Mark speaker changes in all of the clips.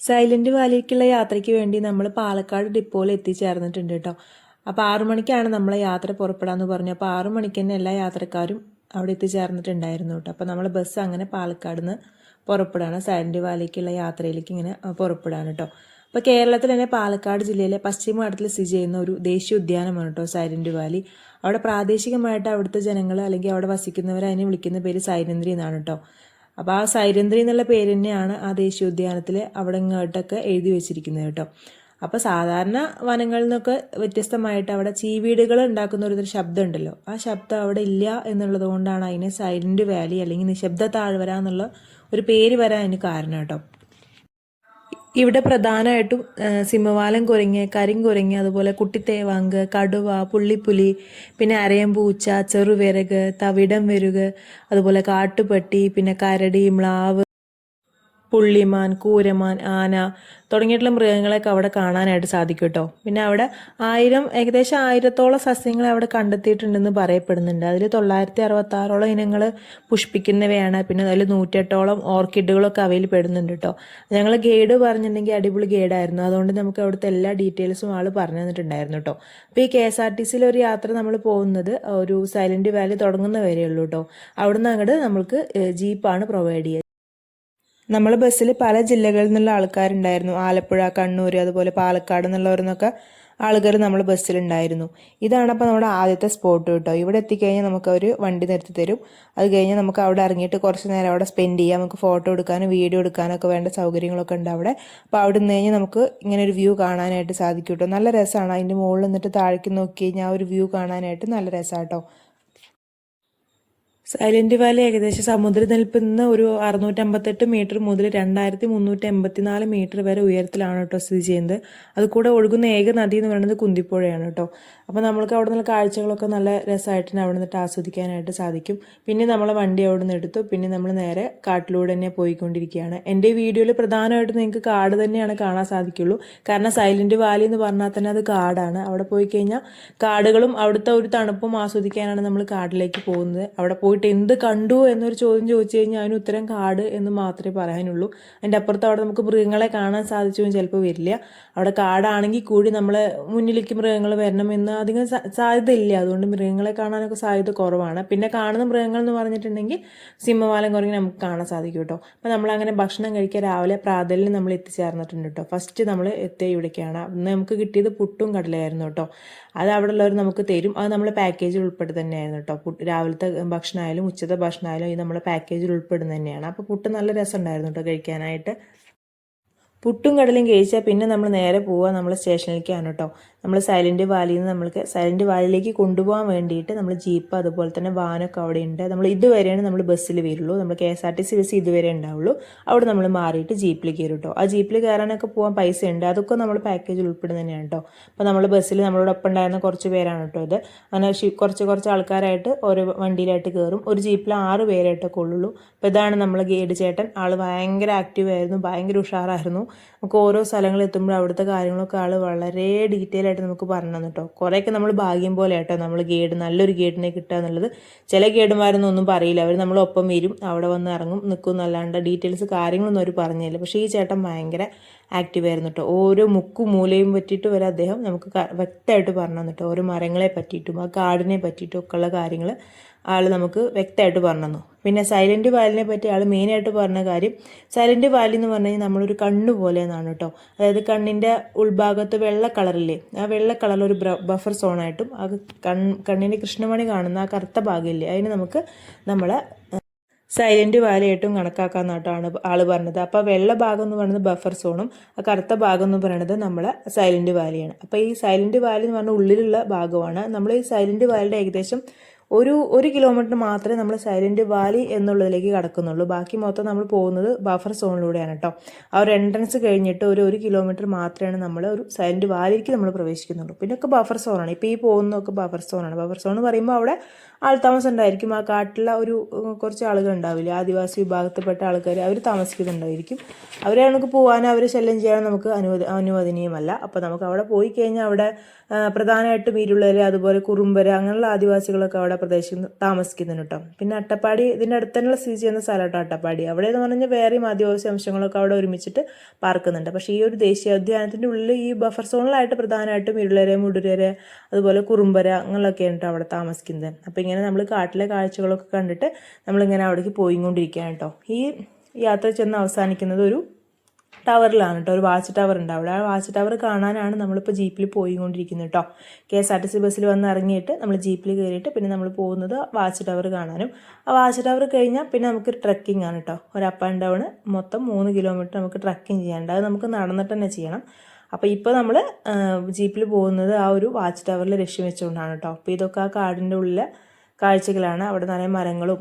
Speaker 1: Silent വാലിക്കുള്ള യാത്രയ്ക്ക് വേണ്ടി നമ്മൾ പാലക്കാട് ഡിപ്പോയിൽ എത്തിച്ചേർന്നിട്ടുണ്ട് കേട്ടോ. അപ്പോൾ ആറു മണിക്കാണ് നമ്മളെ യാത്ര പുറപ്പെടാന്ന് പറഞ്ഞു. അപ്പോൾ ആറു മണിക്ക് തന്നെ എല്ലാ യാത്രക്കാരും അവിടെ എത്തിച്ചേർന്നിട്ടുണ്ടായിരുന്നു കേട്ടോ. അപ്പോൾ നമ്മൾ ബസ് അങ്ങനെ പാലക്കാട് നിന്ന് പുറപ്പെടുകയാണ് സൈലന്റ് വാലിക്കുള്ള യാത്രയിലേക്ക് ഇങ്ങനെ പുറപ്പെടുകയാണ് കേട്ടോ. അപ്പോൾ കേരളത്തിൽ തന്നെ പാലക്കാട് ജില്ലയിലെ പശ്ചിമഘട്ടത്തിൽ സ്ഥിതി ചെയ്യുന്ന ഒരു ദേശീയ ഉദ്യാനമാണ് കേട്ടോ സൈലന്റ് വാലി. അവിടെ പ്രാദേശികമായിട്ട് അവിടുത്തെ ജനങ്ങൾ അല്ലെങ്കിൽ അവിടെ വസിക്കുന്നവർ അതിനെ വിളിക്കുന്ന പേര് സൈലന്ദ്രി എന്നാണ് കേട്ടോ. അപ്പോൾ ആ സൈരന്ധ്രി എന്നുള്ള പേര് തന്നെയാണ് ആ ദേശീയോദ്യാനത്തിൽ അവിടെ ഇങ്ങോട്ടൊക്കെ എഴുതി വെച്ചിരിക്കുന്നത് കേട്ടോ. അപ്പോൾ സാധാരണ വനങ്ങളിൽ നിന്നൊക്കെ വ്യത്യസ്തമായിട്ട് അവിടെ ചീവീടുകൾ ഉണ്ടാക്കുന്ന ഒരു ശബ്ദം ഉണ്ടല്ലോ. ആ ശബ്ദം അവിടെ ഇല്ല എന്നുള്ളത് കൊണ്ടാണ് അതിനെ സൈലന്റ് വാലി അല്ലെങ്കിൽ നിശബ്ദ താഴ്വര എന്നുള്ള ഒരു പേര് വരാൻ അതിന് കാരണം കേട്ടോ. ഇവിടെ പ്രധാനമായിട്ടും സിംഹവാലം കുരങ്ങ് കരിങ്കുരങ്ങ് അതുപോലെ കുട്ടിത്തേവാങ്ക് കടുവ പുള്ളിപ്പുലി പിന്നെ അരയമ്പൂച്ച ചെറുവിറക് തവിടം വെരുക് അതുപോലെ കാട്ടുപട്ടി പിന്നെ കരടി മ്ലാവ്. പുള്ളിമാൻ കൂരമാൻ ആന തുടങ്ങിയിട്ടുള്ള മൃഗങ്ങളെയൊക്കെ അവിടെ കാണാനായിട്ട് സാധിക്കും കേട്ടോ പിന്നെ അവിടെ ആയിരം ഏകദേശം ആയിരത്തോളം സസ്യങ്ങളെ അവിടെ കണ്ടെത്തിയിട്ടുണ്ടെന്ന് പറയപ്പെടുന്നുണ്ട്. അതിൽ തൊള്ളായിരത്തി അറുപത്തി ആറോളം ഇനങ്ങൾ പുഷ്പിക്കുന്നവയാണ്. പിന്നെ അതിൽ നൂറ്റെട്ടോളം ഓർക്കിഡുകളൊക്കെ അവയിൽ പെടുന്നുണ്ട് കേട്ടോ ഞങ്ങൾ ഗൈഡ് പറഞ്ഞിട്ടുണ്ടെങ്കിൽ അടിപൊളി ഗൈഡായിരുന്നു. അതുകൊണ്ട് നമുക്ക് അവിടുത്തെ എല്ലാ ഡീറ്റെയിൽസും ആൾ പറഞ്ഞു തന്നിട്ടുണ്ടായിരുന്നു കേട്ടോ അപ്പോൾ ഈ കെ എസ് ആർ ടി സിയിൽ ഒരു യാത്ര നമ്മൾ പോകുന്നത് ഒരു സൈലന്റ് വാലി തുടങ്ങുന്ന വരെയുള്ളൂ കേട്ടോ അവിടുന്ന് അങ്ങോട്ട് നമുക്ക് ജീപ്പാണ് പ്രൊവൈഡ് ചെയ്യുക നമ്മൾ ബസ്സിൽ പല ജില്ലകളിൽ നിന്നുള്ള ആൾക്കാരുണ്ടായിരുന്നു. ആലപ്പുഴ കണ്ണൂർ അതുപോലെ പാലക്കാട് എന്നുള്ളവരെന്നൊക്കെ ആളുകൾ നമ്മൾ ബസ്സിലുണ്ടായിരുന്നു. ഇതാണ് അപ്പോൾ നമ്മുടെ ആദ്യത്തെ സ്പോട്ട് കേട്ടോ. ഇവിടെ എത്തിക്കഴിഞ്ഞാൽ നമുക്ക് അവർ വണ്ടി നിർത്തി തരും. അത് കഴിഞ്ഞാൽ നമുക്ക് അവിടെ ഇറങ്ങിയിട്ട് കുറച്ച് നേരം അവിടെ സ്പെൻഡ് ചെയ്യാം. നമുക്ക് ഫോട്ടോ എടുക്കാനും വീഡിയോ എടുക്കാനൊക്കെ വേണ്ട സൗകര്യങ്ങളൊക്കെ ഉണ്ട് അവിടെ. അപ്പോൾ അവിടെ നിന്ന് കഴിഞ്ഞാൽ നമുക്ക് ഇങ്ങനെ ഒരു വ്യൂ കാണാനായിട്ട് സാധിക്കും കേട്ടോ. നല്ല രസമാണ്. അതിന്റെ മുകളിൽ നിന്നിട്ട് താഴേക്ക് നോക്കി കഴിഞ്ഞാൽ ആ ഒരു വ്യൂ കാണാനായിട്ട് നല്ല രസമാണ് കേട്ടോ. സൈലന്റ് വാലി ഏകദേശം സമുദ്രനിൽപ്പിൽ നിന്ന് ഒരു അറുന്നൂറ്റമ്പത്തെട്ട് മീറ്റർ മുതൽ രണ്ടായിരത്തി മുന്നൂറ്റി എൺപത്തിനാല് മീറ്റർ വരെ ഉയരത്തിലാണ് കേട്ടോ സ്ഥിതി ചെയ്യുന്നത്. അത് കൂടെ ഒഴുകുന്ന ഏക നദി എന്ന് പറയുന്നത് കുന്തിപ്പുഴയാണ് കേട്ടോ. അപ്പോൾ നമ്മൾക്ക് അവിടെ നിന്നുള്ള കാഴ്ചകളൊക്കെ നല്ല രസമായിട്ട് അവിടെ നിന്നിട്ട് ആസ്വദിക്കാനായിട്ട് സാധിക്കും. പിന്നെ നമ്മളെ വണ്ടി അവിടെ നിന്ന് എടുത്തു. പിന്നെ നമ്മൾ നേരെ കാട്ടിലൂടെ തന്നെ പോയിക്കൊണ്ടിരിക്കുകയാണ്. എന്റെ വീഡിയോയിൽ പ്രധാനമായിട്ടും നിങ്ങൾക്ക് കാട് തന്നെയാണ് കാണാൻ സാധിക്കുള്ളൂ. കാരണം സൈലന്റ് വാലി എന്ന് പറഞ്ഞാൽ തന്നെ അത് കാടാണ്. അവിടെ പോയി കഴിഞ്ഞാൽ കാടുകളും അവിടുത്തെ ഒരു തണുപ്പും ആസ്വദിക്കാനാണ് നമ്മൾ കാട്ടിലേക്ക് പോകുന്നത്. അവിടെ പോയി പോയിട്ട് എന്ത് കണ്ടു എന്നൊരു ചോദ്യം ചോദിച്ചു കഴിഞ്ഞാൽ അതിന് ഉത്തരം കാട് എന്ന് മാത്രമേ പറയാനുള്ളൂ. അതിന്റെ അപ്പുറത്ത് അവിടെ നമുക്ക് മൃഗങ്ങളെ കാണാൻ സാധിച്ചു ചിലപ്പോൾ വരില്ല. അവിടെ കാടാണെങ്കിൽ കൂടി നമ്മളെ മുന്നിലേക്ക് മൃഗങ്ങൾ വരണമെന്ന് അധികം സാധ്യതയില്ല. അതുകൊണ്ട് മൃഗങ്ങളെ കാണാനൊക്കെ സാധ്യത കുറവാണ്. പിന്നെ കാണുന്ന മൃഗങ്ങൾ എന്ന് പറഞ്ഞിട്ടുണ്ടെങ്കിൽ സിംഹവാലം കുറങ്ങി നമുക്ക് കാണാൻ സാധിക്കും കേട്ടോ. അപ്പോൾ നമ്മളങ്ങനെ ഭക്ഷണം കഴിക്കാൻ രാവിലെ പ്രാതലിന് നമ്മൾ എത്തിച്ചേർന്നിട്ടുണ്ട് കേട്ടോ. ഫസ്റ്റ് നമ്മൾ എത്തിയ ഇവിടേക്കാണ്. അന്ന് നമുക്ക് കിട്ടിയത് പുട്ടും കടലയായിരുന്നു കേട്ടോ. അത് അവിടെ ഉള്ളവർ നമുക്ക് തരും. അത് നമ്മൾ പാക്കേജിൽ ഉൾപ്പെടുത്തി തന്നെയായിരുന്നു കേട്ടോ. രാവിലത്തെ ഭക്ഷണമായാലും ഉച്ചത്തെ ഭക്ഷണമായാലും ഇത് നമ്മൾ പാക്കേജിൽ ഉൾപ്പെടുന്ന തന്നെയാണ്. അപ്പോൾ പുട്ട് നല്ല രസമുണ്ടായിരുന്നു കേട്ടോ കഴിക്കാനായിട്ട്. പുട്ടും കടലും കഴിച്ചാൽ പിന്നെ നമ്മൾ നേരെ പോവുക നമ്മൾ സ്റ്റേഷനിലേക്കാണ് കേട്ടോ നമ്മൾ സൈലന്റ് വാലിയിൽ നിന്ന് നമ്മൾക്ക് സൈലന്റ് വാലിയിലേക്ക് കൊണ്ടുപോകാൻ വേണ്ടിയിട്ട് നമ്മൾ ജീപ്പ് അതുപോലെ തന്നെ വാനൊക്കെ അവിടെ ഉണ്ട് നമ്മൾ ഇതുവരെയാണ് നമ്മൾ ബസ്സിൽ വരുള്ളൂ. നമ്മൾ K S R T C bus ഇതുവരെ ഉണ്ടാവുള്ളൂ. അവിടെ നമ്മൾ മാറിയിട്ട് ജീപ്പിൽ കയറും കേട്ടോ ആ ജീപ്പിൽ കയറാനൊക്കെ പോകാൻ പൈസ ഉണ്ട് അതൊക്കെ നമ്മൾ പാക്കേജിൽ ഉൾപ്പെടുന്ന തന്നെയാണ് കേട്ടോ അപ്പോൾ നമ്മൾ ബസ്സിൽ നമ്മളോടൊപ്പം ഉണ്ടായിരുന്ന കുറച്ച് പേരാണ് കേട്ടോ ഇത്. അങ്ങനെ കുറച്ച് കുറച്ച് ആൾക്കാരായിട്ട് ഓരോ വണ്ടിയിലായിട്ട് കയറും ഒരു ജീപ്പിൽ ആറ് പേരായിട്ടൊക്കെ ഉള്ളൂ. അപ്പോൾ ഇതാണ് നമ്മൾ ഗൈഡ് ചേട്ടൻ. ആൾ ഭയങ്കര ആക്റ്റീവ് ആയിരുന്നു. ഭയങ്കര ഉഷാറായിരുന്നു. നമുക്ക് ഓരോ സ്ഥലങ്ങളിൽ എത്തുമ്പോൾ അവിടുത്തെ കാര്യങ്ങളൊക്കെ ആൾ വളരെ ഡീറ്റെയിൽ ആയിട്ട് നമുക്ക് പറഞ്ഞു കേട്ടോ കുറേയൊക്കെ നമ്മൾ ഭാഗ്യം പോലെ കേട്ടോ നമ്മൾ ഗൈഡ് നല്ലൊരു ഗൈഡിനെ കിട്ടുക എന്നുള്ളത്. ചില ഗൈഡുമാരൊന്നും ഒന്നും പറയില്ല. അവർ നമ്മളൊപ്പം വരും അവിടെ വന്ന് ഇറങ്ങും നിൽക്കും എന്നല്ലാണ്ട് ഡീറ്റെയിൽസ് കാര്യങ്ങളൊന്നും അവർ പറഞ്ഞില്ല. പക്ഷേ ഈ ചേട്ടൻ ഭയങ്കര ആക്റ്റീവ് ആയിരുന്നു കേട്ടോ ഓരോ മുക്കും മൂലയും പറ്റിയിട്ട് വരെ അദ്ദേഹം നമുക്ക് വ്യക്തമായിട്ട് പറഞ്ഞു തന്നിട്ടോ ഓരോ മരങ്ങളെ പറ്റിയിട്ടും ആ കാടിനെ പറ്റിയിട്ടും ഒക്കെയുള്ള കാര്യങ്ങൾ ആൾ നമുക്ക് വ്യക്തമായിട്ട് പറഞ്ഞു പിന്നെ സൈലന്റ് വാലിനെ പറ്റി ആൾ മെയിനായിട്ട് പറഞ്ഞ കാര്യം സൈലന്റ് വാലി എന്ന് പറഞ്ഞു കഴിഞ്ഞാൽ നമ്മളൊരു കണ്ണ് പോലെ എന്നാണ് കേട്ടോ. അതായത് കണ്ണിന്റെ ഉൾഭാഗത്ത് വെള്ള കളറില്ലേ ആ വെള്ള കളറിലൊരു ബഫർ സോണായിട്ടും ആ കൺ കണ്ണിന്റെ കൃഷ്ണമണി കാണുന്ന ആ കറുത്ത ഭാഗമില്ലേ അതിന് നമുക്ക് നമ്മളെ സൈലന്റ് വാലയായിട്ടും കണക്കാക്കാന്നായിട്ടാണ് ആൾ പറഞ്ഞത്. അപ്പോൾ വെള്ള ഭാഗം എന്ന് പറയുന്നത് ബഫർ സോണും ആ കറുത്ത ഭാഗം എന്ന് പറയുന്നത് നമ്മളെ സൈലന്റ് വാലിയാണ് അപ്പോൾ ഈ സൈലന്റ് വാലി എന്ന് പറഞ്ഞാൽ ഉള്ളിലുള്ള ഭാഗമാണ്. നമ്മൾ ഈ സൈലന്റ് വാലിയുടെ ഏകദേശം ഒരു ഒരു കിലോമീറ്റർ മാത്രമേ നമ്മൾ സൈലന്റ് വാലി എന്നുള്ളതിലേക്ക് കടക്കുന്നുള്ളൂ. ബാക്കി മൊത്തം നമ്മൾ പോകുന്നത് ബഫർ സോണിലൂടെയാണ് കേട്ടോ. ആ ഒരു എൻട്രൻസ് കഴിഞ്ഞിട്ട് ഒരു ഒരു കിലോമീറ്റർ മാത്രമാണ് നമ്മൾ ഒരു സൈലന്റ് വാലിക്ക് നമ്മൾ പ്രവേശിക്കുന്നുള്ളൂ. പിന്നെയൊക്കെ ബഫർ സോണാണ്. ഇപ്പോൾ ഈ പോകുന്നതൊക്കെ ബഫർ സോണാണ്. ബഫർ സോൺ എന്ന് പറയുമ്പോൾ അവിടെ ആൾതാമസം ഉണ്ടായിരിക്കും ആ കാട്ടിലെ ഒരു കുറച്ച് ആളുകൾ ഉണ്ടാവില്ലേ ആദിവാസി വിഭാഗത്തിൽപ്പെട്ട ആൾക്കാർ അവർ താമസിക്കുന്നുണ്ടായിരിക്കും. അവരെ നമുക്ക് പോകാനോ അവരെ ശല്യം ചെയ്യാനോ നമുക്ക് അനുവദ അനുവദനീയമല്ല. അപ്പോൾ നമുക്ക് അവിടെ പോയി കഴിഞ്ഞാൽ അവിടെ പ്രധാനമായിട്ടും ഇരുളര് അതുപോലെ കുറുമ്പര് അങ്ങനെയുള്ള ആദിവാസികളൊക്കെ അവിടെ പ്രദേശത്ത് താമസിക്കുന്നുണ്ട് കേട്ടോ. പിന്നെ അട്ടപ്പാടി ഇതിന്റെ അടുത്ത് തന്നെയുള്ള സ്ഥിതി ചെയ്യുന്ന സ്ഥലം കേട്ടോ അട്ടപ്പാടി. അവിടെ എന്ന് പറഞ്ഞാൽ വേറെയും ആദിവാസി അംശങ്ങളൊക്കെ അവിടെ ഒരുമിച്ചിട്ട് പാർക്കുന്നുണ്ട്. പക്ഷേ ഈ ഒരു ദേശീയോദ്യാനത്തിന്റെ ഉള്ളിൽ ഈ ബഫർ സോണിലായിട്ട് പ്രധാനമായിട്ടും ഇരുളര് മുടുരര് അതുപോലെ കുറുമ്പര അങ്ങനെയൊക്കെയാണ് അവിടെ താമസിക്കുന്നത്. അപ്പോൾ ഇങ്ങനെ നമ്മൾ കാട്ടിലെ കാഴ്ചകളൊക്കെ കണ്ടിട്ട് നമ്മളിങ്ങനെ അവിടേക്ക് പോയിക്കൊണ്ടിരിക്കുകയാണ് കേട്ടോ. ഈ യാത്ര ചെന്ന് അവസാനിക്കുന്നത് ഒരു ടവറിലാണ് കേട്ടോ. ഒരു വാച്ച് ടവർ ഉണ്ട് അവിടെ. ആ വാച്ച് ടവർ കാണാനാണ് നമ്മളിപ്പോൾ ജീപ്പിൽ പോയിക്കൊണ്ടിരിക്കുന്നത് കേട്ടോ. K S R T C ബസ്സിൽ വന്ന് ഇറങ്ങിയിട്ട് നമ്മൾ ജീപ്പിൽ കയറിയിട്ട് പിന്നെ നമ്മൾ പോകുന്നത് വാച്ച് ടവർ കാണാനും. ആ വാച്ച് ടവർ കഴിഞ്ഞാൽ പിന്നെ നമുക്ക് ട്രക്കിംഗ് ആണ് കേട്ടോ. ഒരു അപ്പ് ആൻഡ് ഡൗൺ മൊത്തം മൂന്ന് കിലോമീറ്റർ നമുക്ക് ട്രക്കിംഗ് ചെയ്യാനുണ്ട്. അത് നമുക്ക് നടന്നിട്ട് തന്നെ ചെയ്യണം. അപ്പോൾ ഇപ്പോൾ നമ്മൾ ജീപ്പിൽ പോകുന്നത് ആ ഒരു വാച്ച് ടവറിൽ ലക്ഷ്യം വെച്ചുകൊണ്ടാണ് കേട്ടോ. അപ്പോൾ ഇതൊക്കെ ആ കാടിന്റെ ഉള്ളിലെ കാഴ്ചകളാണ് അവിടെ നിറയെ മരങ്ങളും.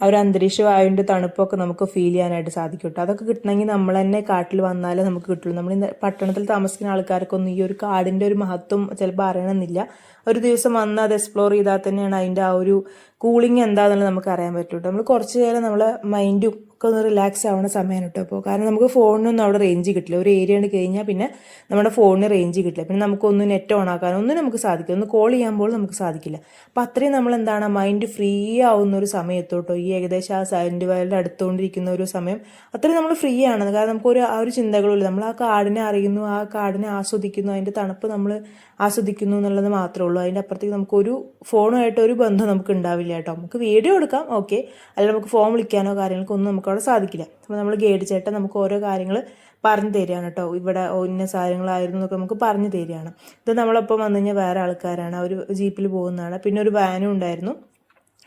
Speaker 1: ആ ഒരു അന്തരീക്ഷ വായുവിന്റെ തണുപ്പൊക്കെ നമുക്ക് ഫീൽ ചെയ്യാനായിട്ട് സാധിക്കും കേട്ടോ അതൊക്കെ കിട്ടണമെങ്കിൽ നമ്മൾ തന്നെ കാട്ടിൽ വന്നാലേ നമുക്ക് കിട്ടുള്ളൂ. നമ്മൾ പട്ടണത്തിൽ താമസിക്കുന്ന ആൾക്കാർക്കൊന്നും ഈ ഒരു കാടിന്റെ ഒരു മഹത്വം ചിലപ്പോൾ അറിയണമെന്നില്ല. ഒരു ദിവസം വന്ന് അത് എക്സ്പ്ലോർ ചെയ്താൽ തന്നെയാണ് അതിന്റെ ആ ഒരു കൂളിംഗ് എന്താണെന്നുള്ളത് നമുക്ക് അറിയാൻ പറ്റുള്ളൂ. നമ്മൾ കുറച്ച് നേരം നമ്മളെ മൈൻഡും ഒക്കെ ഒന്ന് റിലാക്സ് ആവുന്ന സമയമാണ് കേട്ടോ. അപ്പോൾ കാരണം നമുക്ക് ഫോണിനൊന്നും അവിടെ റേഞ്ച് കിട്ടില്ല. ഒരു ഏരിയ ഉണ്ട് കഴിഞ്ഞാൽ പിന്നെ നമ്മുടെ ഫോണിന് റേഞ്ച് കിട്ടില്ല. പിന്നെ നമുക്കൊന്ന് നെറ്റ് ഓൺ ആക്കാനോ ഒന്നും നമുക്ക് സാധിക്കില്ല. ഒന്ന് കോൾ ചെയ്യാൻ പോലും നമുക്ക് സാധിക്കില്ല. അപ്പോൾ അത്രയും നമ്മൾ എന്താണ് മൈൻഡ് ഫ്രീ ആവുന്ന ഒരു സമയത്തോട്ടോ ഈ ഏകദേശം ആ സൈലന്റ് വയലിന്റെ അടുത്തുകൊണ്ടിരിക്കുന്ന ഒരു സമയം അത്രയും നമ്മൾ ഫ്രീ ആണ്. കാരണം നമുക്കൊരു ആ ഒരു ചിന്തകളുമില്ല. നമ്മൾ ആ കാടിനെ അറിയുന്നു ആ കാടിനെ ആസ്വദിക്കുന്നു അതിന്റെ തണുപ്പ് നമ്മൾ ആസ്വദിക്കുന്നു എന്നുള്ളത് മാത്രമേ ഉള്ളൂ. അതിന്റെ അപ്പുറത്തേക്ക് നമുക്കൊരു ഫോണുമായിട്ട് ഒരു ബന്ധം നമുക്ക് ഉണ്ടാവില്ല കേട്ടോ. നമുക്ക് വീഡിയോ എടുക്കാം ഓക്കെ. അല്ലെങ്കിൽ നമുക്ക് ഫോൺ വിളിക്കാനോ കാര്യങ്ങൾക്കോ ഒന്നും നമുക്ക് അവിടെ സാധിക്കില്ല. അപ്പോൾ നമ്മൾ ഗൈഡ് ചേട്ടൻ നമുക്ക് ഓരോ കാര്യങ്ങൾ പറഞ്ഞു തരികയാണ് കേട്ടോ. ഇവിടെ ഇന്ന സാധനങ്ങളായിരുന്നു എന്നൊക്കെ നമുക്ക് പറഞ്ഞു തരികയാണ്. ഇത് നമ്മളൊപ്പം വന്നു കഴിഞ്ഞാൽ വേറെ ആൾക്കാരാണ്. അവർ ജീപ്പിൽ പോകുന്നതാണ്. പിന്നെ ഒരു വാനും ഉണ്ടായിരുന്നു.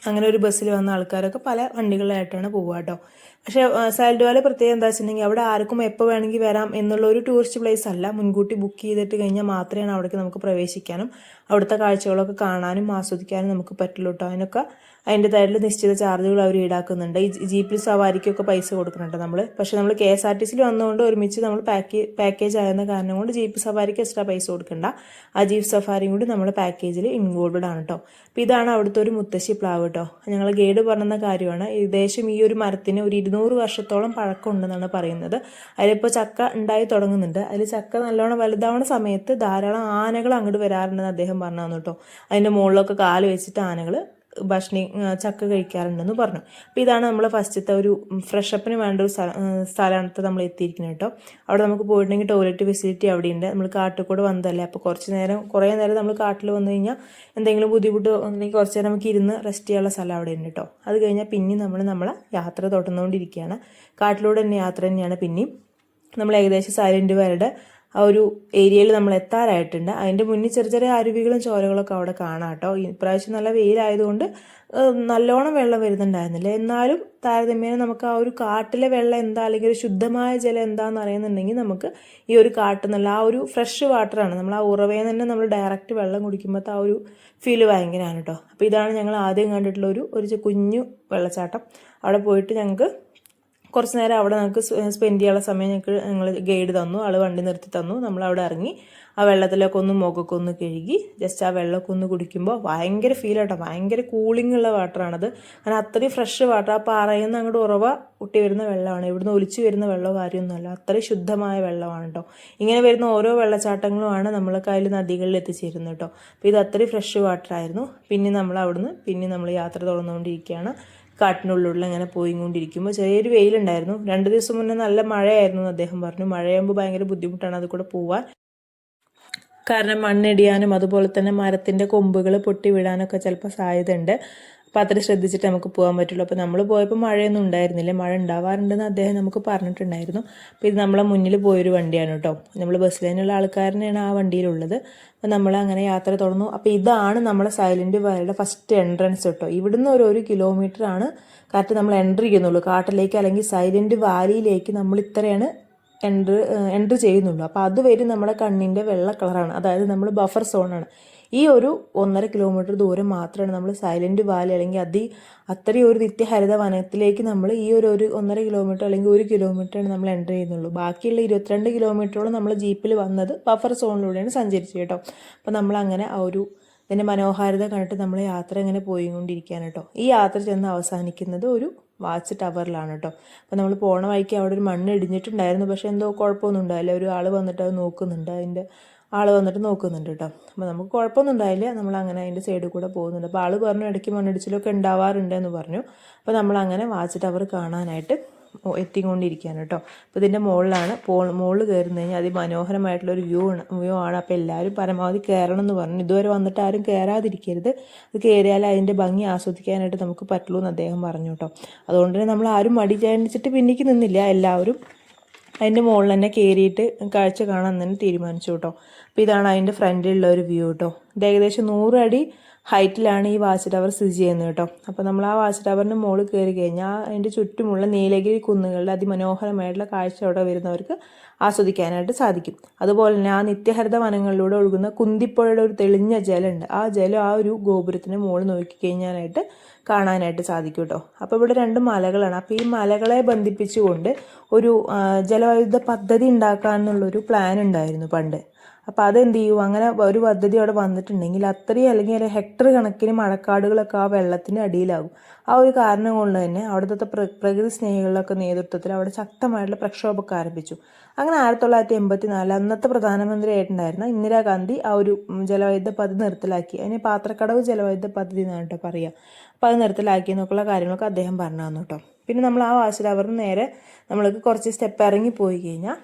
Speaker 1: അങ്ങനെ ഒരു ബസ്സിൽ വന്ന ആൾക്കാരൊക്കെ പല വണ്ടികളിലായിട്ടാണ് പോവുക കേട്ടോ. പക്ഷേ സാൽഡുവാലെ പ്രത്യേകം എന്താ വെച്ചിട്ടുണ്ടെങ്കിൽ അവിടെ ആർക്കും എപ്പോൾ വേണമെങ്കിൽ വരാം എന്നുള്ള ഒരു ടൂറിസ്റ്റ് പ്ലേസ് അല്ല. മുൻകൂട്ടി ബുക്ക് ചെയ്തിട്ട് കഴിഞ്ഞാൽ മാത്രമേ അവിടേക്ക് നമുക്ക് പ്രവേശിക്കാനും അവിടുത്തെ കാഴ്ചകളൊക്കെ കാണാനും ആസ്വദിക്കാനും നമുക്ക് പറ്റുള്ളൂ കേട്ടോ അതിനൊക്കെ അതിന്റെതായിട്ടുള്ള നിശ്ചിത ചാർജുകൾ അവർ ഈടാക്കുന്നുണ്ട്. ഈ ജീപ്പിൽ സവാരിക്കൊക്കെ പൈസ കൊടുക്കുന്നുണ്ട് നമ്മൾ പക്ഷേ നമ്മൾ കെ എസ് ആർ ടി സിയിൽ വന്നുകൊണ്ട് ഒരുമിച്ച് നമ്മൾ പാക്ക് പാക്കേജ് ആയിരുന്ന കാരണം കൊണ്ട് ജീപ്പ് സവാരിക്ക് എക്സ്ട്രാ പൈസ കൊടുക്കണ്ട. ആ ജീപ്പ് സഫാരിയും കൂടി നമ്മുടെ പാക്കേജിൽ ഇൻക്ലൂഡഡ് ആണ് കേട്ടോ അപ്പോൾ ഇതാണ് അവിടുത്തെ ഒരു മുത്തശ്ശി പ്ലാവ് കേട്ടോ ഞങ്ങൾ ഗൈഡ് പറഞ്ഞ കാര്യമാണ്. ഏകദേശം ഈ ഒരു മരത്തിന് ഒരു ഇരുന്നൂറ് വർഷത്തോളം പഴക്കമുണ്ടെന്നാണ് പറയുന്നത്. അതിലിപ്പോൾ ചക്ക ഉണ്ടായി തുടങ്ങുന്നുണ്ട്. അതിൽ ചക്ക നല്ലോണം വലുതാവണ സമയത്ത് ധാരാളം ആനകൾ അങ്ങോട്ട് വരാറുണ്ടെന്ന് അദ്ദേഹം പറഞ്ഞു തന്നു കേട്ടോ. അതിന്റെ മുകളിലൊക്കെ കാൽ വെച്ചിട്ട് ആനകൾ ഭക്ഷണി ചക്ക കഴിക്കാറുണ്ടെന്ന് പറഞ്ഞു. അപ്പോൾ ഇതാണ് നമ്മൾ ഫസ്റ്റത്തെ ഒരു ഫ്രഷപ്പിന് വേണ്ട ഒരു സ്ഥല- സ്ഥലത്ത് നമ്മൾ എത്തിയിരിക്കുന്നത് കേട്ടോ. അവിടെ നമുക്ക് പോയിട്ടുണ്ടെങ്കിൽ ടോയ്ലറ്റ് ഫെസിലിറ്റി അവിടെയുണ്ട്. നമ്മൾ കാട്ടിൽ കൂടെ വന്നതല്ലേ? അപ്പോൾ കുറച്ച് നേരം കുറേ നേരം നമ്മൾ കാട്ടിൽ വന്നു കഴിഞ്ഞാൽ എന്തെങ്കിലും ബുദ്ധിമുട്ട് വന്നിട്ടുണ്ടെങ്കിൽ കുറച്ച് നേരം നമുക്ക് ഇരുന്ന് റെസ്റ്റ് ചെയ്യാനുള്ള സ്ഥലം അവിടെ ഉണ്ട് കേട്ടോ. അത് കഴിഞ്ഞാൽ പിന്നെ നമ്മൾ നമ്മളെ യാത്ര തുടർന്നുകൊണ്ടിരിക്കുകയാണ്. കാട്ടിലൂടെ തന്നെ യാത്ര തന്നെയാണ് പിന്നെയും. നമ്മൾ ഏകദേശം സൈലന്റ് വയറുടെ ആ ഒരു ഏരിയയിൽ നമ്മൾ എത്താറായിട്ടുണ്ട്. അതിന്റെ മുന്നിൽ ചെറിയ ചെറിയ അരുവികളും ചോരകളൊക്കെ അവിടെ കാണാം കേട്ടോ. ഇപ്രാവശ്യം നല്ല വെയിലായതുകൊണ്ട് നല്ലോണം വെള്ളം വരുന്നുണ്ടായിരുന്നില്ല. എന്നാലും താരതമ്യേന നമുക്ക് ആ ഒരു കാട്ടിലെ വെള്ളം എന്താ അല്ലെങ്കിൽ ഒരു ശുദ്ധമായ ജലം എന്താണെന്ന് അറിയുന്നുണ്ടെങ്കിൽ നമുക്ക് ഈ ഒരു കാട്ടിൽ ആ ഒരു ഫ്രഷ് വാട്ടറാണ്. നമ്മൾ ആ ഉറവയിൽ തന്നെ നമ്മൾ ഡയറക്റ്റ് വെള്ളം കുടിക്കുമ്പോൾ ആ ഒരു ഫീൽ ഭയങ്കരമാണ് കേട്ടോ. അപ്പോൾ ഇതാണ് ഞങ്ങൾ ആദ്യം കണ്ടിട്ടുള്ള ഒരു ഒരു കുഞ്ഞു വെള്ളച്ചാട്ടം. അവിടെ പോയിട്ട് ഞങ്ങൾക്ക് കുറച്ച് നേരം അവിടെ നമുക്ക് സ്പെൻഡ് ചെയ്യാനുള്ള സമയം ഞങ്ങൾക്ക് ഞങ്ങൾ ഗൈഡ് തന്നു. ആൾ വണ്ടി നിർത്തി തന്നു. നമ്മൾ അവിടെ ഇറങ്ങി. ആ വെള്ളത്തിലൊക്കെ ഒന്ന് മുഖമൊക്കെ ഒന്ന് കഴുകി. ജസ്റ്റ് ആ വെള്ളമൊക്കെ ഒന്ന് കുടിക്കുമ്പോൾ ഭയങ്കര ഫീൽ കേട്ടോ ഭയങ്കര കൂളിംഗ് ഉള്ള വാട്ടറാണത് കാരണം അത്രയും ഫ്രഷ് വാട്ടർ ആ പാറയിൽ നിന്ന് അങ്ങോട്ട് ഉറവ ഒട്ടി വരുന്ന വെള്ളമാണ്. ഇവിടുന്ന് ഒലിച്ചു വരുന്ന വെള്ളമോ കാര്യമൊന്നുമല്ല. അത്രയും ശുദ്ധമായ വെള്ളമാണ് കേട്ടോ ഇങ്ങനെ വരുന്ന ഓരോ വെള്ളച്ചാട്ടങ്ങളുമാണ് നമ്മൾ കയ്യിൽ നദികളിൽ എത്തിച്ചേരുന്നത് കേട്ടോ അപ്പോൾ ഇത് അത്രയും ഫ്രഷ് വാട്ടർ ആയിരുന്നു. പിന്നെ നമ്മൾ അവിടുന്ന് പിന്നെ നമ്മൾ യാത്ര തുടർന്നുകൊണ്ടിരിക്കുകയാണ്. കാട്ടിനുള്ളിൽ ഇങ്ങനെ പോയിക്കൊണ്ടിരിക്കുമ്പോൾ ചെറിയൊരു വെയിലുണ്ടായിരുന്നു. രണ്ട് ദിവസം മുന്നേ നല്ല മഴയായിരുന്നു എന്ന് അദ്ദേഹം പറഞ്ഞു. മഴയാകുമ്പോൾ ഭയങ്കര ബുദ്ധിമുട്ടാണ് അത് കൂടെ പോവാൻ. കാരണം മണ്ണിടിയാനും അതുപോലെ തന്നെ മരത്തിന്റെ കൊമ്പുകൾ പൊട്ടി വീഴാനൊക്കെ ചിലപ്പോൾ സാധ്യതയുണ്ട്. അപ്പോൾ അത്ര ശ്രദ്ധിച്ചിട്ട് നമുക്ക് പോകാൻ പറ്റുള്ളൂ. അപ്പോൾ നമ്മൾ പോയപ്പോൾ മഴയൊന്നും ഉണ്ടായിരുന്നില്ല. മഴ ഉണ്ടാവാറുണ്ടെന്ന് അദ്ദേഹം നമുക്ക് പറഞ്ഞിട്ടുണ്ടായിരുന്നു. അപ്പോൾ ഇത് നമ്മളെ മുന്നിൽ പോയൊരു വണ്ടിയാണ് കേട്ടോ. നമ്മൾ ബസ്സിലേനുള്ള ആൾക്കാരനെയാണ് ആ വണ്ടിയിലുള്ളത്. അപ്പോൾ നമ്മൾ അങ്ങനെ യാത്ര തുടർന്നു. അപ്പോൾ ഇതാണ് നമ്മളെ സൈലന്റ് വാലിയുടെ ഫസ്റ്റ് എൻട്രൻസ് കേട്ടോ. ഇവിടുന്ന് ഒരു ഒരു കിലോമീറ്റർ ആണ് കറക്റ്റ് നമ്മൾ എൻട്രി ചെയ്യുന്നുള്ളൂ. കാട്ടിലേക്ക് അല്ലെങ്കിൽ സൈലന്റ് വാലിയിലേക്ക് നമ്മൾ ഇത്രയാണ് എൻട്രി എൻട്രി ചെയ്യുന്നുള്ളൂ. അപ്പോൾ അതുവരെ നമ്മുടെ കണ്ണിന്റെ വെള്ള കളറാണ് അതായത് നമ്മൾ ബഫർ സോണാണ് ഈ ഒരു ഒന്നര കിലോമീറ്റർ ദൂരം മാത്രമാണ് നമ്മൾ സൈലന്റ് വാലി അല്ലെങ്കിൽ അതി അത്രയും ഒരു നിത്യഹരിത വനത്തിലേക്ക് നമ്മൾ ഈ ഒരു ഒരു ഒന്നര കിലോമീറ്റർ അല്ലെങ്കിൽ ഒരു കിലോമീറ്ററാണ് നമ്മൾ എന്റർ ചെയ്യുന്നുള്ളൂ. ബാക്കിയുള്ള ഇരുപത്തിരണ്ട് കിലോമീറ്ററോളം നമ്മൾ ജീപ്പിൽ വന്നത് ബഫർ സോണിലൂടെയാണ് സഞ്ചരിച്ചത് കേട്ടോ. അപ്പോൾ നമ്മൾ അങ്ങനെ ആ ഒരു ഇതിന്റെ മനോഹാരിത കണ്ടിട്ട് നമ്മൾ യാത്ര ഇങ്ങനെ പോയിക്കൊണ്ടിരിക്കുകയാണ് കേട്ടോ. ഈ യാത്ര ചെന്ന് അവസാനിക്കുന്നത് ഒരു വാച്ച് ടവറിലാണ് കേട്ടോ. അപ്പോൾ നമ്മൾ പോണ വഴിക്ക് അവിടെ ഒരു മണ്ണ് ഇടിഞ്ഞിട്ടുണ്ടായിരുന്നു. പക്ഷേ എന്തോ കുഴപ്പമൊന്നും ഉണ്ടായില്ല. ഒരു ആൾ വന്നിട്ട് അത് നോക്കുന്നുണ്ട്. അതിന്റെ ആൾ വന്നിട്ട് നോക്കുന്നുണ്ട് കേട്ടോ അപ്പോൾ നമുക്ക് കുഴപ്പമൊന്നും ഉണ്ടായില്ല. നമ്മൾ അങ്ങനെ അതിന്റെ സൈഡിൽ കൂടെ പോകുന്നുണ്ട്. അപ്പോൾ ആൾ പറഞ്ഞു ഇടയ്ക്ക് മണ്ണിടിച്ചിലൊക്കെ ഉണ്ടാവാറുണ്ട് എന്ന് പറഞ്ഞു. അപ്പോൾ നമ്മൾ അങ്ങനെ വാച്ച് ടവർ കാണാനായിട്ട് എത്തിക്കൊണ്ടിരിക്കുകയാണ് കേട്ടോ അപ്പോൾ ഇതിന്റെ മുകളിലാണ് പോൾ മുകളിൽ കയറുന്ന കഴിഞ്ഞാൽ അതിമനോഹരമായിട്ടുള്ള ഒരു വ്യൂ ആണ് വ്യൂ ആണ്. അപ്പോൾ എല്ലാവരും പരമാവധി കയറണം എന്ന് പറഞ്ഞു. ഇതുവരെ വന്നിട്ട് ആരും കയറാതിരിക്കരുത്. അത് കയറിയാൽ അതിന്റെ ഭംഗി ആസ്വദിക്കാനായിട്ട് നമുക്ക് പറ്റുള്ളൂ എന്ന് അദ്ദേഹം പറഞ്ഞു കേട്ടോ അതുകൊണ്ട് തന്നെ നമ്മൾ ആരും മടി ചാനിച്ചിട്ട് പിന്നിക്ക് നിന്നില്ല. എല്ലാവരും അതിന്റെ മുകളിൽ തന്നെ കയറിയിട്ട് കാഴ്ച കാണാൻ തന്നെ തീരുമാനിച്ചു കേട്ടോ. അപ്പോൾ ഇതാണ് അതിന്റെ ഫ്രണ്ടിലുള്ള ഒരു വ്യൂ കേട്ടോ. ഇത് ഏകദേശം നൂറ് അടി ഹൈറ്റിലാണ് ഈ വാച്ച് ടവർ സ്ഥിതി ചെയ്യുന്നത് കേട്ടോ. അപ്പോൾ നമ്മൾ ആ വാച്ച് ടവറിന്റെ മുകളിൽ കയറി കഴിഞ്ഞാൽ അതിന്റെ ചുറ്റുമുള്ള നീലഗിരി കുന്നുകളുടെ അതിമനോഹരമായിട്ടുള്ള കാഴ്ച അവിടെ വരുന്നവർക്ക് ആസ്വദിക്കാനായിട്ട് സാധിക്കും. അതുപോലെ തന്നെ ആ നിത്യഹരിത വനങ്ങളിലൂടെ ഒഴുകുന്ന കുന്തിപ്പുഴയുടെ ഒരു തെളിഞ്ഞ ജലമുണ്ട്. ആ ജലം ആ ഒരു ഗോപുരത്തിന് മുകളിൽ നോക്കിക്കഴിഞ്ഞാലായിട്ട് കാണാനായിട്ട് സാധിക്കും കേട്ടോ അപ്പോൾ ഇവിടെ രണ്ട് മലകളാണ്. അപ്പോൾ ഈ മലകളെ ബന്ധിപ്പിച്ചുകൊണ്ട് ഒരു ജലവൈദ്യുത പദ്ധതി ഉണ്ടാക്കാമെന്നുള്ളൊരു പ്ലാൻ ഉണ്ടായിരുന്നു പണ്ട്. അപ്പോൾ അതെന്ത് ചെയ്യും അങ്ങനെ ഒരു പദ്ധതി അവിടെ വന്നിട്ടുണ്ടെങ്കിൽ അത്രയും അല്ലെങ്കിൽ ഒരു ഹെക്ടർ കണക്കിന് മഴക്കാടുകളൊക്കെ ആ വെള്ളത്തിന് അടിയിലാകും. ആ ഒരു കാരണം കൊണ്ട് തന്നെ അവിടുത്തെ പ്ര പ്രകൃതി സ്നേഹികളുടെ നേതൃത്വത്തിൽ അവിടെ ശക്തമായിട്ടുള്ള പ്രക്ഷോഭമൊക്കെ ആരംഭിച്ചു. അങ്ങനെ ആയിരത്തി തൊള്ളായിരത്തി എൺപത്തി നാല് അന്നത്തെ പ്രധാനമന്ത്രിയായിട്ടുണ്ടായിരുന്ന ഇന്ദിരാഗാന്ധി ആ ഒരു ജലവൈദ്യുത പദ്ധതി നിർത്തലാക്കി. അതിന് പാത്രക്കടവ് ജലവൈദ്യുത പദ്ധതി എന്നാണ് കേട്ടോ പറയുക അപ്പോൾ അത് നിർത്തലാക്കി എന്നൊക്കെയുള്ള കാര്യങ്ങളൊക്കെ അദ്ദേഹം പറഞ്ഞു തന്നു കേട്ടോ. പിന്നെ നമ്മൾ ആ ടവറിന് നേരെ നമ്മൾക്ക് കുറച്ച് സ്റ്റെപ്പ് ഇറങ്ങി പോയി കഴിഞ്ഞാൽ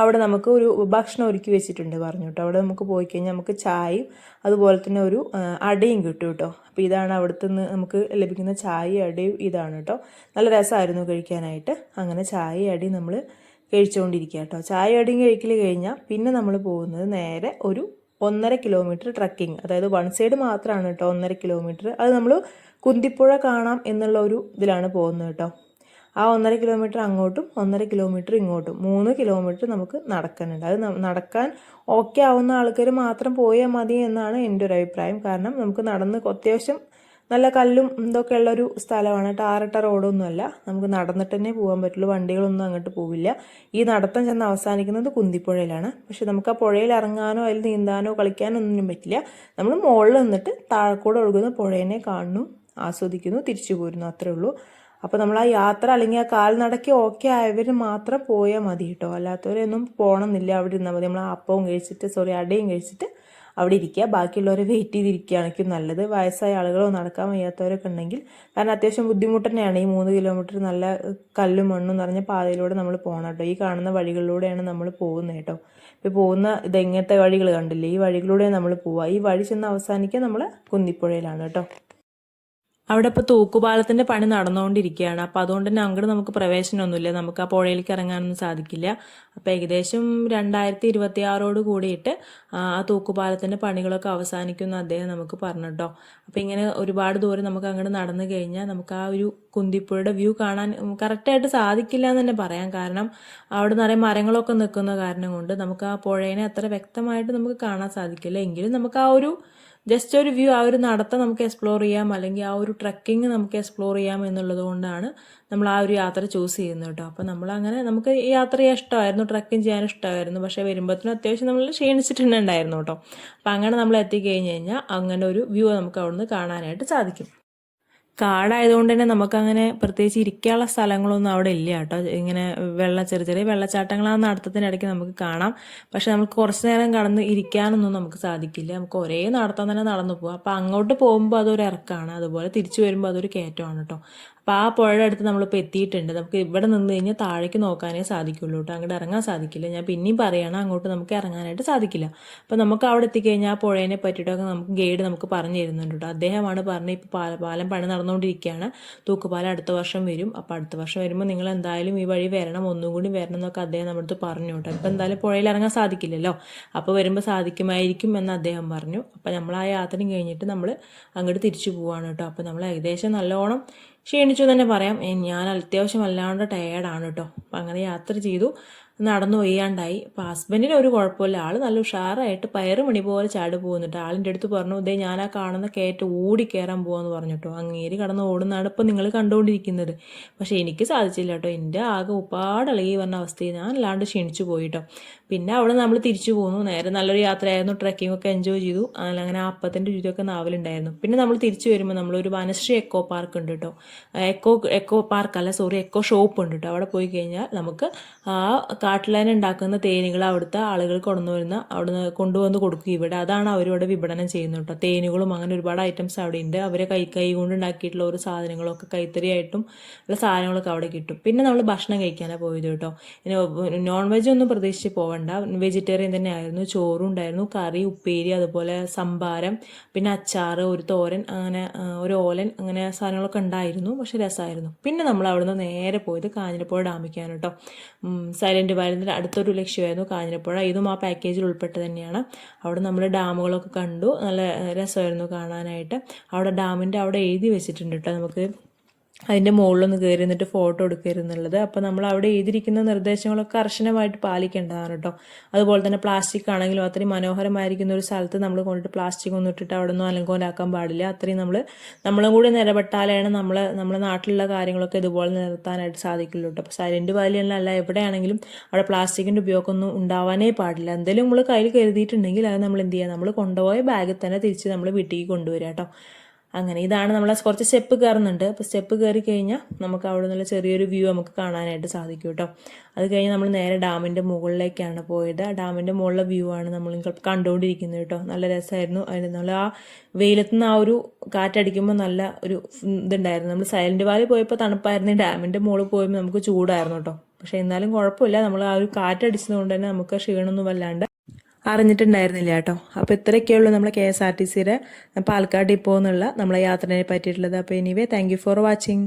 Speaker 1: അവിടെ നമുക്ക് ഒരു ഭക്ഷണം ഒരുക്കി വെച്ചിട്ടുണ്ട് പറഞ്ഞു കേട്ടോ. അവിടെ നമുക്ക് പോയി കഴിഞ്ഞാൽ നമുക്ക് ചായയും അതുപോലെ തന്നെ ഒരു അടയും കിട്ടും കേട്ടോ. അപ്പോൾ ഇതാണ് അവിടുത്തെ നിന്ന് നമുക്ക് ലഭിക്കുന്ന ചായയും അടയും ഇതാണ് കേട്ടോ. നല്ല രസമായിരുന്നു കഴിക്കാനായിട്ട്. അങ്ങനെ ചായയും അടയും നമ്മൾ കഴിച്ചുകൊണ്ടിരിക്കുക കേട്ടോ. ചായ അടയും കഴിക്കൽ കഴിഞ്ഞാൽ പിന്നെ നമ്മൾ പോകുന്നത് നേരെ ഒരു ഒന്നര കിലോമീറ്റർ ട്രക്കിംഗ് അതായത് വൺ സൈഡ് മാത്രമാണ് കേട്ടോ ഒന്നര കിലോമീറ്റർ. അത് നമ്മൾ കുന്തിപ്പുഴ കാണാം എന്നുള്ള ഒരു ഇതിലാണ് പോകുന്നത് കേട്ടോ. ആ ഒന്നര കിലോമീറ്റർ അങ്ങോട്ടും ഒന്നര കിലോമീറ്റർ ഇങ്ങോട്ടും മൂന്ന് കിലോമീറ്റർ നമുക്ക് നടക്കാനുണ്ട്. അത് നടക്കാൻ ഓക്കെ ആവുന്ന ആൾക്കാർ മാത്രം പോയാൽ മതി എന്നാണ് എന്റെ ഒരു അഭിപ്രായം. കാരണം നമുക്ക് നടന്ന് അത്യാവശ്യം നല്ല കല്ലും ഇതൊക്കെ ഉള്ളൊരു സ്ഥലമാണ്. ടാറിട്ട റോഡൊന്നുമല്ല നമുക്ക് നടന്നിട്ട് തന്നെ പോകാൻ പറ്റുള്ളൂ. വണ്ടികളൊന്നും അങ്ങോട്ട് പോവില്ല. ഈ നടത്തം ചെന്ന് അവസാനിക്കുന്നത് കുന്തിപ്പുഴയിലാണ്. പക്ഷെ നമുക്ക് ആ പുഴയിൽ ഇറങ്ങാനോ അതിൽ നീന്താനോ കളിക്കാനോ ഒന്നും പറ്റില്ല. നമ്മൾ മുകളിൽ നിന്നിട്ട് താഴെക്കൂടെ ഒഴുകുന്ന പുഴേനെ കാണുന്നു ആസ്വദിക്കുന്നു തിരിച്ചു പോരുന്നു. അത്രേ ഉള്ളൂ. അപ്പോൾ നമ്മൾ ആ യാത്ര അല്ലെങ്കിൽ ആ കാൽനടയ്ക്ക് ഓക്കെ ആയവർ മാത്രം പോയാൽ മതി കേട്ടോ അല്ലാത്തവരൊന്നും പോകണമെന്നില്ല അവിടെ ഇരുന്നാൽ മതി. നമ്മൾ അപ്പവും കഴിച്ചിട്ട് സോറി അടയും കഴിച്ചിട്ട് അവിടെ ഇരിക്കുക ബാക്കിയുള്ളവരെ വെയിറ്റ് ചെയ്തിരിക്കുകയാണെങ്കിൽ നല്ലത്. വയസ്സായ ആളുകളോ നടക്കാൻ വയ്യാത്തവരൊക്കെ ഉണ്ടെങ്കിൽ കാരണം അത്യാവശ്യം ബുദ്ധിമുട്ട് തന്നെയാണ്. ഈ മൂന്ന് കിലോമീറ്റർ നല്ല കല്ലും മണ്ണും നിറഞ്ഞ പാതയിലൂടെ നമ്മൾ പോകണം കേട്ടോ ഈ കാണുന്ന വഴികളിലൂടെയാണ് നമ്മൾ പോകുന്നത് കേട്ടോ ഇപ്പോൾ പോകുന്ന ഇത് എങ്ങനത്തെ വഴികൾ കണ്ടില്ലേ? ഈ വഴികളിലൂടെ നമ്മൾ പോവുക ഈ വഴി ചെന്ന് അവസാനിക്കുക നമ്മൾ കുന്നിപ്പുഴയിലാണ് കേട്ടോ അവിടെ ഇപ്പോൾ തൂക്കുപാലത്തിന്റെ പണി നടന്നുകൊണ്ടിരിക്കുകയാണ്. അപ്പോൾ അതുകൊണ്ട് തന്നെ അങ്ങോട്ട് നമുക്ക് പ്രവേശനമൊന്നുമില്ല. നമുക്ക് ആ പുഴയിലേക്ക് ഇറങ്ങാനൊന്നും സാധിക്കില്ല. അപ്പോൾ ഏകദേശം രണ്ടായിരത്തി ഇരുപത്തി ആറോട് കൂടിയിട്ട് ആ തൂക്കുപാലത്തിന്റെ പണികളൊക്കെ അവസാനിക്കുമെന്ന് അദ്ദേഹം നമുക്ക് പറഞ്ഞു കേട്ടോ. അപ്പോൾ ഇങ്ങനെ ഒരുപാട് ദൂരം നമുക്ക് അങ്ങോട്ട് നടന്നു കഴിഞ്ഞാൽ നമുക്ക് ആ ഒരു കുന്തിപ്പുഴയുടെ വ്യൂ കാണാൻ കറക്റ്റായിട്ട് സാധിക്കില്ല എന്ന് തന്നെ പറയാം. കാരണം അവിടെ നിറയെ മരങ്ങളൊക്കെ നിൽക്കുന്ന കാരണം കൊണ്ട് നമുക്ക് ആ പുഴേനെ അത്ര വ്യക്തമായിട്ട് നമുക്ക് കാണാൻ സാധിക്കില്ല. എങ്കിലും നമുക്ക് ആ ഒരു ജസ്റ്റ് ഒരു വ്യൂ ആ ഒരു നടത്തം നമുക്ക് എക്സ്പ്ലോർ ചെയ്യാം അല്ലെങ്കിൽ ആ ഒരു ട്രക്കിംഗ് നമുക്ക് എക്സ്പ്ലോർ ചെയ്യാം എന്നുള്ളത് കൊണ്ടാണ് നമ്മൾ ആ ഒരു യാത്ര ചൂസ് ചെയ്യുന്നത് കേട്ടോ. അപ്പോൾ നമ്മളങ്ങനെ നമുക്ക് യാത്ര ചെയ്യാൻ ഇഷ്ടമായിരുന്നു ട്രക്കിംഗ് ചെയ്യാൻ ഇഷ്ടമായിരുന്നു പക്ഷേ വരുമ്പോഴത്തേനും അത്യാവശ്യം നമ്മൾ ക്ഷീണിച്ചിട്ടുണ്ടായിരുന്നു കേട്ടോ. അപ്പോൾ അങ്ങനെ നമ്മൾ എത്തിക്കഴിഞ്ഞ് കഴിഞ്ഞാൽ അങ്ങനെ ഒരു വ്യൂ നമുക്ക് അവിടുന്ന് കാണാനായിട്ട് സാധിക്കും. കാടായതുകൊണ്ട് തന്നെ നമുക്കങ്ങനെ പ്രത്യേകിച്ച് ഇരിക്കാനുള്ള സ്ഥലങ്ങളൊന്നും അവിടെ ഇല്ല കേട്ടോ. ഇങ്ങനെ വെള്ള ചെറിയ ചെറിയ വെള്ളച്ചാട്ടങ്ങൾ ആ നടത്തത്തിനിടയ്ക്ക് നമുക്ക് കാണാം. പക്ഷെ നമുക്ക് കുറച്ച് നേരം കടന്ന് ഇരിക്കാനൊന്നും നമുക്ക് സാധിക്കില്ല. നമുക്ക് ഒരേ നടത്തം തന്നെ നടന്നു പോകാം അപ്പോൾ അങ്ങോട്ട് പോകുമ്പോൾ അതൊരു ഇറക്കമാണ്. അതുപോലെ തിരിച്ചു വരുമ്പോൾ അതൊരു കയറ്റമാണ് കേട്ടോ. അപ്പോൾ ആ പുഴയുടെ അടുത്ത് നമ്മളിപ്പോൾ എത്തിയിട്ടുണ്ട്. നമുക്ക് ഇവിടെ നിന്ന് കഴിഞ്ഞാൽ താഴേക്ക് നോക്കാനേ സാധിക്കുള്ളൂ കേട്ടോ. അങ്ങോട്ട് ഇറങ്ങാൻ സാധിക്കില്ല. ഞാൻ പിന്നെയും പറയണം അങ്ങോട്ട് നമുക്ക് ഇറങ്ങാനായിട്ട് സാധിക്കില്ല. അപ്പോൾ നമുക്ക് അവിടെ എത്തിക്കഴിഞ്ഞാൽ ആ പുഴേനെ പറ്റിയിട്ടൊക്കെ നമുക്ക് ഗൈഡ് നമുക്ക് പറഞ്ഞു തരുന്നുണ്ട് കേട്ടോ. അദ്ദേഹമാണ് പറഞ്ഞ് ഇപ്പോൾ പാല പാലം പണി നടന്നുകൊണ്ടിരിക്കുകയാണ്. തൂക്കുപാലം അടുത്ത വർഷം വരും. അപ്പോൾ അടുത്ത വർഷം വരുമ്പോൾ നിങ്ങൾ എന്തായാലും ഈ വഴി വരണം ഒന്നും കൂടി വരണം എന്നൊക്കെ അദ്ദേഹം നമ്മുടെ അടുത്ത് പറഞ്ഞു കേട്ടോ. ഇപ്പോൾ എന്തായാലും പുഴയിൽ ഇറങ്ങാൻ സാധിക്കില്ലല്ലോ. അപ്പോൾ വരുമ്പോൾ സാധിക്കുമായിരിക്കും എന്ന് അദ്ദേഹം പറഞ്ഞു. അപ്പോൾ നമ്മൾ ആ യാത്രയും കഴിഞ്ഞിട്ട് നമ്മൾ അങ്ങോട്ട് തിരിച്ചു പോവാണ് കേട്ടോ. അപ്പോൾ നമ്മൾ ഏകദേശം നല്ലോണം ക്ഷീണിച്ചു തന്നെ പറയാം. ഞാൻ അത്യാവശ്യം വല്ലാണ്ട് ടയേർഡാണ് കേട്ടോ അപ്പം അങ്ങനെ യാത്ര ചെയ്തു. നടന്നു വയ്യാണ്ടായി അപ്പം ഹസ്ബൻഡിന് ഒരു കുഴപ്പമില്ല. ആൾ നല്ല ഉഷാറായിട്ട് പയറ് മണി പോലെ ചാടി പോകുന്നുണ്ട്. ആളിന്റെ അടുത്ത് പറഞ്ഞു ഇതേ ഞാൻ ആ കാണുന്ന കയറ്റ് ഓടി കയറാൻ പോകാമെന്ന് പറഞ്ഞു കേട്ടോ അങ്ങേര് കടന്ന് ഓടുന്നതാണ് ഇപ്പം നിങ്ങൾ കണ്ടുകൊണ്ടിരിക്കുന്നത് പക്ഷേ എനിക്ക് സാധിച്ചില്ല കേട്ടോ. എന്റെ ആകെ ഉപ്പാടളകി പറഞ്ഞ അവസ്ഥയിൽ ഞാൻ അല്ലാണ്ട് ക്ഷീണിച്ചു പോയി പിന്നെ അവിടെ നമ്മൾ തിരിച്ചു പോന്നു. നേരെ നല്ലൊരു യാത്രയായിരുന്നു. ട്രക്കിംഗ് ഒക്കെ എൻജോയ് ചെയ്തു. അങ്ങനെ ആ അപ്പത്തിന്റെ രുചിയൊക്കെ നാവിലുണ്ടായിരുന്നു. പിന്നെ നമ്മൾ തിരിച്ചു വരുമ്പോൾ നമ്മളൊരു വനശ്രീ എക്കോ പാർക്ക് ഉണ്ട് കേട്ടോ. എക്കോ എക്കോ പാർക്ക് അല്ല സോറി എക്കോ ഷോപ്പ് ഉണ്ട് കേട്ടോ. അവിടെ പോയി കഴിഞ്ഞാൽ നമുക്ക് ആ കാട്ടിലേനെ ഉണ്ടാക്കുന്ന തേനുകൾ അവിടുത്തെ ആളുകൾ കൊണ്ടു വരുന്ന അവിടുന്ന് കൊണ്ടുവന്ന് കൊടുക്കും ഇവിടെ. അതാണ് അവരിവിടെ വിപണനം ചെയ്യുന്നത് കേട്ടോ. തേനുകളും അങ്ങനെ ഒരുപാട് ഐറ്റംസ് അവിടെ ഉണ്ട്. അവരെ കൈ കൈ കൊണ്ട് ഉണ്ടാക്കിയിട്ടുള്ള ഓരോ സാധനങ്ങളൊക്കെ കൈത്തറിയായിട്ടും ഉള്ള സാധനങ്ങളൊക്കെ അവിടെ കിട്ടും. പിന്നെ നമ്മൾ ഭക്ഷണം കഴിക്കാനാണ് പോയത് കേട്ടോ. നോൺ വെജ് ഒന്നും പ്രതീക്ഷിച്ച് പോകണ്ട വെജിറ്റേറിയൻ തന്നെ ആയിരുന്നു ചോറും ഉണ്ടായിരുന്നു. കറി ഉപ്പേരി അതുപോലെ സംഭാരം പിന്നെ അച്ചാറ് ഒരു തോരൻ അങ്ങനെ ഒരു ഓലൻ അങ്ങനെ സാധനങ്ങളൊക്കെ ഉണ്ടായിരുന്നു. പക്ഷെ രസമായിരുന്നു പിന്നെ നമ്മൾ അവിടുന്ന് നേരെ പോയത് കാഞ്ഞിരപ്പുഴ ഡാമിക്കാണ് കേട്ടോ. സൈലന്റ് വാലിന്റെ അടുത്തൊരു ലക്ഷ്യമായിരുന്നു കാഞ്ഞിരപ്പുഴ. ഇതും ആ പാക്കേജിൽ ഉൾപ്പെട്ട് തന്നെയാണ്. അവിടെ നമ്മൾ ഡാമുകളൊക്കെ കണ്ടു. നല്ല രസമായിരുന്നു കാണാനായിട്ട്. അവിടെ ഡാമിന്റെ അവിടെ എഴുതി വെച്ചിട്ടുണ്ട് കേട്ടോ നമുക്ക്. അതിന്റെ മുകളിലൊന്ന് കയറി എന്നിട്ട് ഫോട്ടോ എടുക്കരുതെന്നുള്ളത് അപ്പോൾ നമ്മൾ അവിടെ എഴുതിയിരിക്കുന്ന നിർദ്ദേശങ്ങളൊക്കെ കർശനമായിട്ട് പാലിക്കേണ്ടതാണ് കേട്ടോ അതുപോലെ തന്നെ പ്ലാസ്റ്റിക് ആണെങ്കിലും അത്രയും മനോഹരമായിരിക്കുന്ന ഒരു സ്ഥലത്ത് നമ്മൾ കൊണ്ടിട്ട് പ്ലാസ്റ്റിക് ഒന്നും ഇട്ടിട്ട് അവിടെ ഒന്നും അലങ്കോലാക്കാൻ പാടില്ല. അത്രയും നമ്മൾ നമ്മളും കൂടി നിലപെട്ടാലാണ് നമ്മൾ നമ്മുടെ നാട്ടിലുള്ള കാര്യങ്ങളൊക്കെ ഇതുപോലെ നിലനിർത്താനായിട്ട് സാധിക്കുള്ളൂ കേട്ടോ അപ്പോൾ സൈലന്റ് വാലിയല്ല എവിടെയാണെങ്കിലും അവിടെ പ്ലാസ്റ്റിക്കിന്റെ ഉപയോഗമൊന്നും ഉണ്ടാവാനേ പാടില്ല. എന്തെങ്കിലും നമ്മൾ കയ്യിൽ കരുതിയിട്ടുണ്ടെങ്കിൽ അത് നമ്മൾ എന്ത് ചെയ്യുക നമ്മൾ കൊണ്ടുപോയ ബാഗിൽ തന്നെ തിരിച്ച് നമ്മൾ വീട്ടിലേക്ക് കൊണ്ടുവരിക കേട്ടോ അങ്ങനെ ഇതാണ് നമ്മൾ കുറച്ച് സ്റ്റെപ്പ് കയറുന്നുണ്ട് അപ്പോൾ സ്റ്റെപ്പ് കയറി കഴിഞ്ഞാൽ നമുക്ക് അവിടെ നിന്നുള്ള ചെറിയൊരു വ്യൂ നമുക്ക് കാണാനായിട്ട് സാധിക്കും കേട്ടോ. അത് കഴിഞ്ഞ് നമ്മൾ നേരെ ഡാമിന്റെ മുകളിലേക്കാണ് പോയത്. ആ ഡാമിന്റെ മുകളിലെ വ്യൂ ആണ് നമ്മൾ കണ്ടുകൊണ്ടിരിക്കുന്നത് കേട്ടോ. നല്ല രസമായിരുന്നു അതിന് നമ്മൾ ആ വെയിലത്ത് നിന്ന് ആ ഒരു കാറ്റടിക്കുമ്പോൾ നല്ല ഒരു ഇതുണ്ടായിരുന്നു. നമ്മൾ സൈലന്റ് വാലി പോയപ്പോൾ തണുപ്പായിരുന്നു. ഡാമിന്റെ മുകളിൽ പോയപ്പോൾ നമുക്ക് ചൂടായിരുന്നു കേട്ടോ. പക്ഷേ എന്നാലും കുഴപ്പമില്ല. നമ്മൾ ആ ഒരു കാറ്റടിച്ചത് കൊണ്ട് തന്നെ നമുക്ക് ക്ഷീണമൊന്നും വല്ലാണ്ട് അറിഞ്ഞിട്ടുണ്ടായിരുന്നില്ല കേട്ടോ അപ്പോൾ ഇത്രയൊക്കെയുള്ളൂ നമ്മളെ കെ എസ് ആർ ടി സിയുടെ പാലക്കാട് ഡിപ്പോ എന്നുള്ള നമ്മളെ യാത്രയെ പറ്റിയിട്ടുള്ളത്. അപ്പോൾ anyway thank you for watching